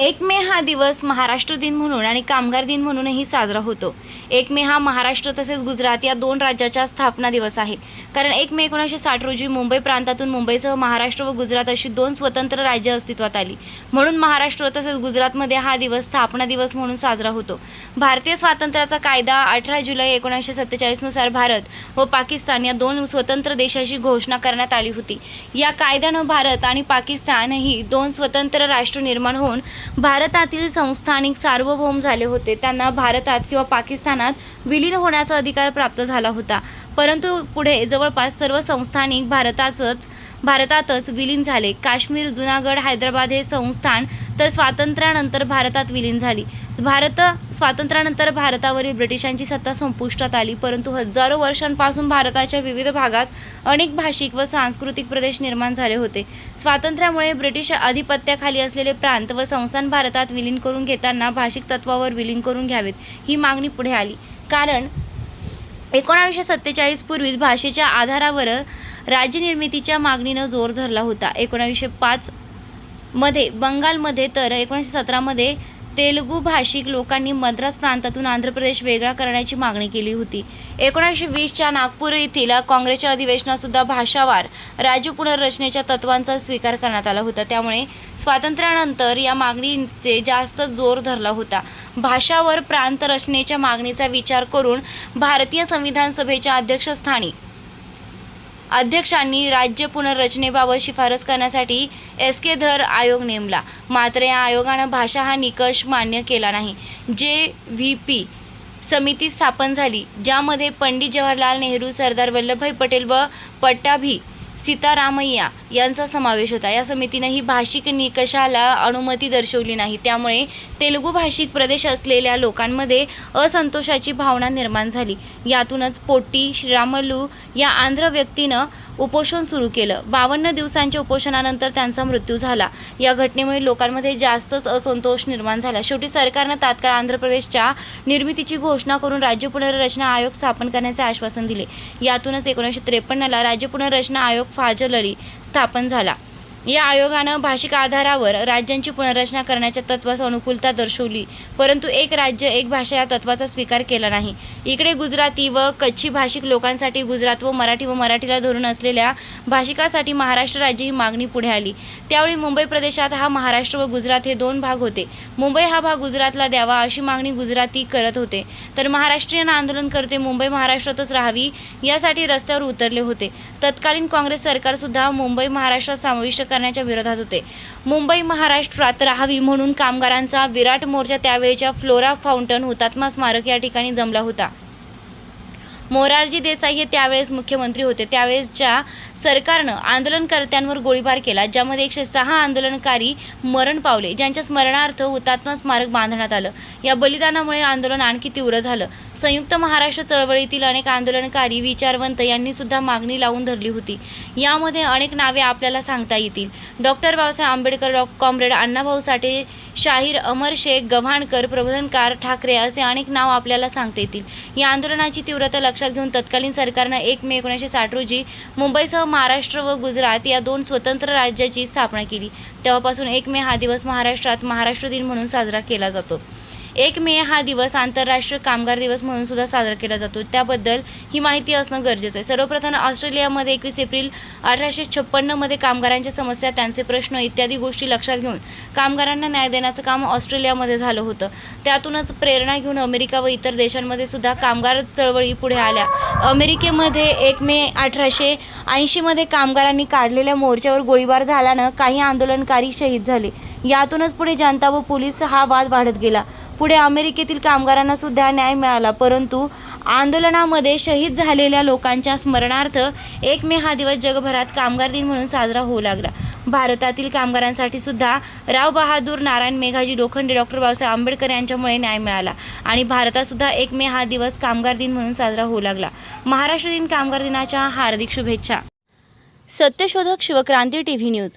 एक मे हा दिवस महाराष्ट्र दिन म्हणून आणि कामगार दिन म्हणूनही साजरा होतो. एक मे हा महाराष्ट्र तसेच गुजरात या दोन राज्याच्या स्थापना दिवस आहे. कारण एक मे एकोणीसशे साठ रोजी मुंबई प्रांतातून मुंबईसह महाराष्ट्र व गुजरात अशी दोन स्वतंत्र राज्य अस्तित्वात आली. म्हणून महाराष्ट्र तसेच गुजरातमध्ये हा दिवस स्थापना दिवस म्हणून साजरा होतो. भारतीय स्वातंत्र्याचा कायदा अठरा जुलै एकोणीसशे सत्तेचाळीसनुसार भारत व पाकिस्तान या दोन स्वतंत्र देशाची घोषणा करण्यात आली होती. या कायद्यानं भारत आणि पाकिस्तान ही दोन स्वतंत्र राष्ट्र निर्माण होऊन भारतातील संस्थानिक सार्वभौम झाले होते. त्यांना भारतात किंवा पाकिस्तानात विलीन होण्याचा अधिकार प्राप्त झाला होता. परंतु पुढे जवळपास सर्व संस्थानिक भारताचंच भारतातच विलीन झाले. काश्मीर जुनागड हैदराबाद हे संस्थान तर स्वातंत्र्यानंतर भारतात विलीन झाली. भारत स्वातंत्र्यानंतर भारतावरील ब्रिटिशांची सत्ता संपुष्टात आली परंतु हजारो वर्षांपासून भारताच्या विविध भागात अनेक भाषिक व सांस्कृतिक प्रदेश निर्माण झाले होते. स्वातंत्र्यामुळे ब्रिटिश आधिपत्याखाली असलेले प्रांत व संस्थान भारतात विलीन करून घेताना भाषिक तत्वावर विलीन करून घ्यावेत ही मागणी पुढे आली. कारण एकोणावीसशे सत्तेचाळीस पूर्वीच भाषेच्या आधारावर राज्यनिर्मितीच्या मागणीनं जोर धरला होता. एकोणावीसशे पाच मध्ये बंगालमध्ये तर एकोणीसशे सतरामध्ये तेलुगू भाषिक लोकांनी मद्रास प्रांतातून आंध्र प्रदेश वेगळा करण्याची मागणी केली होती. एकोणीसशे वीसच्या नागपूर येथील काँग्रेसच्या अधिवेशनातसुद्धा भाषावार राज्य पुनर्रचनेच्या तत्वांचा स्वीकार करण्यात आला होता. त्यामुळे स्वातंत्र्यानंतर या मागणीचे जास्त जोर धरला होता. भाषावर प्रांत रचनेच्या मागणीचा विचार करून भारतीय संविधान सभेच्या अध्यक्षस्थानी अध्यक्षांनी राज्य पुनर्रचनेबाबत शिफारस करण्यासाठी एस के धर आयोग नेमला. मात्र या आयोगानं भाषा हा निकष मान्य केला नाही. जे व्ही पी समिती स्थापन झाली ज्यामध्ये पंडित जवाहरलाल नेहरू सरदार वल्लभभाई पटेल व पट्टाभी सीतारामय्या यांचा समावेश होता. या समितीनं ही भाषिक निकषाला अनुमती दर्शवली नाही. त्यामुळे तेलुगू भाषिक प्रदेश असलेल्या लोकांमध्ये असंतोषाची भावना निर्माण झाली. यातूनच पोट्टी श्रीरामलू या आंध्र व्यक्तीनं उपोषण सुरू केलं. बावन्न दिवसांच्या उपोषणानंतर त्यांचा मृत्यू झाला. या घटनेमुळे लोकांमध्ये जास्तच असंतोष निर्माण झाला. शेवटी सरकारनं तात्काळ आंध्र प्रदेशच्या निर्मितीची घोषणा करून राज्य पुनर्रचना आयोग स्थापन करण्याचे आश्वासन दिले. यातूनच एकोणीसशे त्रेपन्नला राज्य पुनर्रचना आयोग फाजल अली स्थापन झाला. या आयोगानं भाषिक आधारावर राज्यांची पुनर्रचना करण्याच्या तत्वास अनुकूलता दर्शवली परंतु एक राज्य एक भाषा या तत्वाचा स्वीकार केला नाही. इकडे गुजराती व कच्छी भाषिक लोकांसाठी गुजरात व मराठी व मराठीला धरून असलेल्या भाषिकासाठी महाराष्ट्र राज्य ही मागणी पुढे आली. त्यावेळी मुंबई प्रदेशात हा महाराष्ट्र व गुजरात हे दोन भाग होते. मुंबई हा भाग गुजरातला द्यावा अशी मागणी गुजराती करत होते. तर महाराष्ट्रीयन आंदोलनकर्ते मुंबई महाराष्ट्रातच राहावी यासाठी रस्त्यावर उतरले होते. तत्कालीन काँग्रेस सरकारसुद्धा मुंबई महाराष्ट्रात समाविष्ट करण्याच्या विरोधात होते. मुंबई महाराष्ट्रात राहावी म्हणून कामगारांचा विराट मोर्चा त्यावेळेच्या फ्लोरा फाउंटन हुतात्मा स्मारक या ठिकाणी जमला होता. मोरारजी देसाई हे त्यावेळेस मुख्यमंत्री होते. त्यावेळेसच्या सरकारनं आंदोलनकर्त्यांवर गोळीबार केला ज्यामध्ये एकशे सहा आंदोलनकारी मरण पावले ज्यांच्या स्मरणार्थ हुतात्मा स्मारक बांधण्यात आलं. या बलिदानामुळे आंदोलन आणखी तीव्र झालं. संयुक्त महाराष्ट्र चळवळीतील अनेक आंदोलनकारी विचारवंत यांनी सुद्धा मागणी लावून धरली होती. यामध्ये अनेक नावे आपल्याला सांगता येतील. डॉक्टर बाबासाहेब आंबेडकर डॉ. कॉम्रेड अण्णाभाऊ साठे शाहीर अमर शेख गव्हाणकर प्रबोधनकार ठाकरे असे अनेक नाव आपल्याला सांगता येतील. या आंदोलनाची तीव्रता लक्षात घेऊन तत्कालीन सरकारनं एक मे एकोणीसशे साठ रोजी मुंबईसह महाराष्ट्र व गुजरात या दोन स्वतंत्र राज्याची स्थापना केली. तेव्हापासून एक मे हा दिवस महाराष्ट्रात महाराष्ट्र दिन म्हणून साजरा केला जातो. एक मे हा दिवस आंतरराष्ट्रीय कामगार दिवस म्हणून सुद्धा साजरा केला जातो. त्याबद्दल ही माहिती असणं गरजेचं आहे. सर्वप्रथम ऑस्ट्रेलियामध्ये एकवीस एप्रिल अठराशे छप्पन्नमध्ये कामगारांच्या समस्या त्यांचे प्रश्न इत्यादी गोष्टी लक्षात घेऊन कामगारांना न्याय देण्याचं काम ऑस्ट्रेलियामध्ये झालं होतं. त्यातूनच प्रेरणा घेऊन अमेरिका व इतर देशांमध्ये सुद्धा कामगार चळवळी पुढे आल्या. अमेरिकेमध्ये एक मे अठराशे ऐंशीमध्ये कामगारांनी काढलेल्या मोर्चावर गोळीबार झाल्यानं काही आंदोलनकारी शहीद झाले. यातूनच पुढे जनता व पोलीस हा वाद वाढत गेला. पुढे अमेरिकेतील कामगारांना सुद्धा न्याय मिळाला परंतु आंदोलनामध्ये शहीद झालेल्या लोकांच्या स्मरणार्थ एक मे हा दिवस जगभरात कामगार दिन म्हणून साजरा होऊ लागला. भारतातील कामगारांसाठी सुद्धा राव बहादूर नारायण मेघाजी लोखंडे डॉक्टर बाबासाहेब आंबेडकर यांच्यामुळे न्याय मिळाला आणि भारतात सुद्धा एक मे हा दिवस कामगार दिन म्हणून साजरा होऊ लागला. महाराष्ट्र दिन कामगार दिनाच्या हार्दिक शुभेच्छा. सत्यशोधक शिवक्रांती टी व्ही न्यूज.